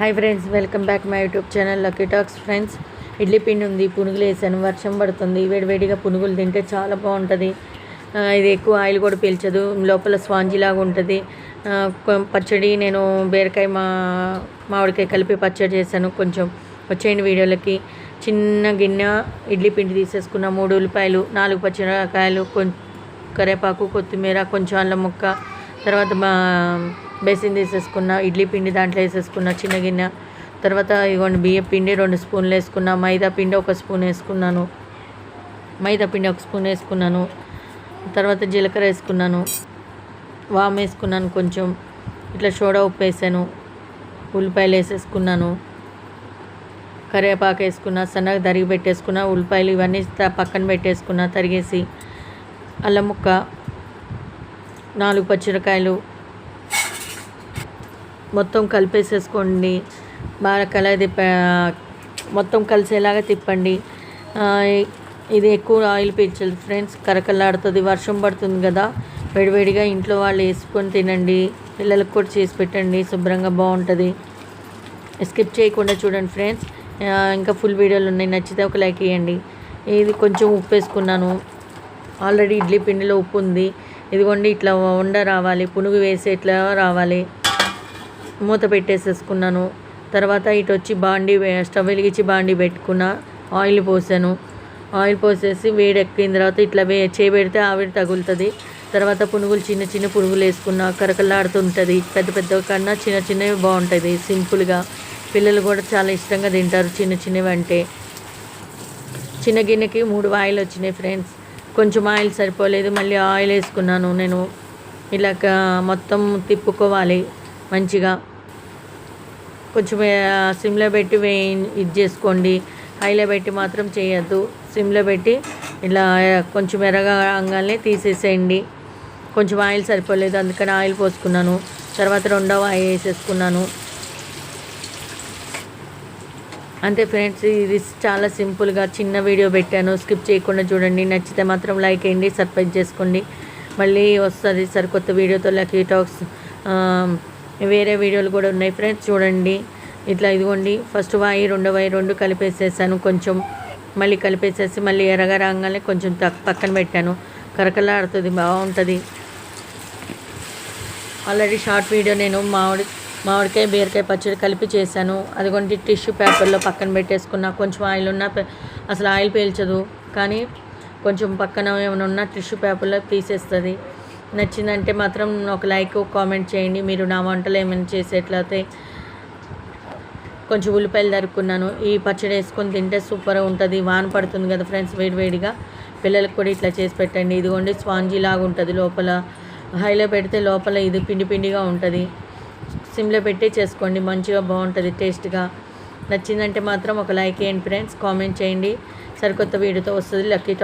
Hi friends welcome back my YouTube channel Lucky talks friends. Idli పిండి ఉంది పునుగులు వేసాను వర్షం పడుతుంది వేడివేడిగా పునుగులు తింటే చాలా బాగుంటుంది. ఇది ఎక్కువ ఆయిల్ కూడా పీల్చదు లోపల స్పాంజీ లాగా ఉంటుంది. కొ- పచ్చడి నేను బీరకాయ మా మామిడికాయ కలిపి పచ్చడి చేశాను కొంచెం వచ్చేయండి వీడియోలకి. చిన్న గిన్నె ఇడ్లీ పిండి తీసేసుకున్న మూడు ఉల్లిపాయలు నాలుగు పచ్చిమిరపకాయలు కొం కరివేపాకు కొత్తిమీర కొంచెం అల్లం ముక్క తర్వాత మా బేసిన్ తీసేసుకున్న ఇడ్లీ పిండి దాంట్లో వేసేసుకున్న చిన్న గిన్నె. తర్వాత ఇగోండి బియ్యం పిండి రెండు స్పూన్లు వేసుకున్న మైదా పిండి ఒక స్పూన్ వేసుకున్నాను. మైదా పిండి ఒక స్పూన్ వేసుకున్నాను. తర్వాత జీలకర్ర వేసుకున్నాను. వామ్ వేసుకున్నాను కొంచెం. ఇట్లా సోడా ఉప్పు వేసాను. ఉల్లిపాయలు వేసేసుకున్నాను. కరివేపాకు వేసుకున్న సన్నగా తరిగి పెట్టేసుకున్న ఉల్లిపాయలు ఇవన్నీ పక్కన పెట్టేసుకున్న తరిగేసి అల్లం ముక్క నాలుగు పచ్చిమిరకాయలు మొత్తం కలిపేసేసుకోండి. బాగా కలర్ తిప్ప మొత్తం కలిసేలాగా తిప్పండి. ఇది ఎక్కువ ఆయిల్ పీల్చదు ఫ్రెండ్స్. కరకలాడుతుంది వర్షం పడుతుంది కదా. వేడివేడిగా ఇంట్లో వాళ్ళు వేసుకొని తినండి. పిల్లలకు కూడా చేసి పెట్టండి. శుభ్రంగా బాగుంటుంది. స్కిప్ చేయకుండా చూడండి ఫ్రెండ్స్. ఇంకా ఫుల్ వీడియోలు ఉన్నాయి. నచ్చితే ఒక లైక్ ఇవ్వండి ఇది కొంచెం ఉప్పు వేసుకున్నాను. ఆల్రెడీ ఇడ్లీ పిండిలో ఉప్పు ఉంది. ఇదిగోండి ఇట్లా ఉండ రావాలి. పునుగు వేసి ఇట్లా రావాలి? మూత పెట్టేసేసుకున్నాను. తర్వాత ఇటు వచ్చి బాండి స్టవ్ వెలిగించి బాండి పెట్టుకున్న ఆయిల్ పోసాను. ఆయిల్ పోసేసి వేడి ఎక్కిన తర్వాత ఇట్లా వే చేపెడితే ఆవిరి తగులుతుంది. తర్వాత పునుగులు చిన్న చిన్న పునుగులు వేసుకున్న కరకలాడుతుంటుంది. పెద్ద పెద్ద కన్నా చిన్న చిన్నవి బాగుంటుంది సింపుల్గా. పిల్లలు కూడా చాలా ఇష్టంగా తింటారు చిన్న చిన్నవి అంటే. చిన్న గిన్నెకి మూడు ఆయిల్ వచ్చినాయి ఫ్రెండ్స్. కొంచెం ఆయిల్ సరిపోలేదు మళ్ళీ ఆయిల్ వేసుకున్నాను నేను. ఇలాగ మొత్తం తిప్పుకోవాలి మంచిగా. కొంచెం సిమ్లో పెట్టి వే ఇది చేసుకోండి. హైలో పెట్టి మాత్రం చేయొద్దు. సిమ్లో పెట్టి ఇలా కొంచెం ఎర్రగానే తీసేసేయండి. కొంచెం ఆయిల్ సరిపోలేదు అందుకని ఆయిల్ పోసుకున్నాను. తర్వాత రెండవ ఆయిల్ వేసేసుకున్నాను. అంతే ఫ్రెండ్స్ ఇది చాలా సింపుల్గా చిన్న వీడియో పెట్టాను. స్కిప్ చేయకుండా చూడండి. నచ్చితే మాత్రం లైక్ వేయండి సబ్స్క్రైబ్ చేసుకోండి. మళ్ళీ వస్తుంది సరికొత్త వీడియోతో లక్కీ టాక్స్. వేరే వీడియోలు కూడా ఉన్నాయి ఫ్రెండ్స్ చూడండి. ఇట్లా ఇదిగోండి ఫస్ట్ వాయి రెండో వాయి రెండు కలిపేసేసాను. కొంచెం మళ్ళీ కలిపేసేసి మళ్ళీ ఎర్రగా రాగానే కొంచెం పక్కన పెట్టాను. కరకలాడుతుంది బాగుంటుంది. ఆల్రెడీ షార్ట్ వీడియో నేను మామిడి మామిడికాయ బీరకాయ పచ్చడి కలిపి చేశాను. అదిగోండి టిష్యూ పేపర్లో పక్కన పెట్టేసుకున్నా. కొంచెం ఆయిల్ ఉన్నా అసలు ఆయిల్ పీల్చదు. కానీ కొంచెం పక్కన ఏమైనా ఉన్నా టిష్యూ పేపర్లో తీసేస్తుంది. నచ్చిందంటే మాత్రం ఒక లైక్ కామెంట్ చేయండి. మీరు నా వంటలు ఏమైనా చేసేట్లయితే కొంచెం ఉల్లిపాయలు దరుక్కున్నాను ఈ పచ్చడి వేసుకొని తింటే సూపర్గా ఉంటుంది. వాన పడుతుంది కదా ఫ్రెండ్స్ వేడివేడిగా పిల్లలకు కూడా ఇట్లా చేసి పెట్టండి. ఇదిగోండి స్పాంజీ లాగా ఉంటుంది లోపల. హైలో పెడితే లోపల ఇది పిండి పిండిగా ఉంటుంది. సిమ్లో పెట్టి చేసుకోండి. మంచిగా బాగుంటుంది టేస్ట్గా. నచ్చిందంటే మాత్రం ఒక లైక్ చేయండి ఫ్రెండ్స్ కామెంట్ చేయండి. సరికొత్త వీడియోతో వస్తుంది. లక్కీ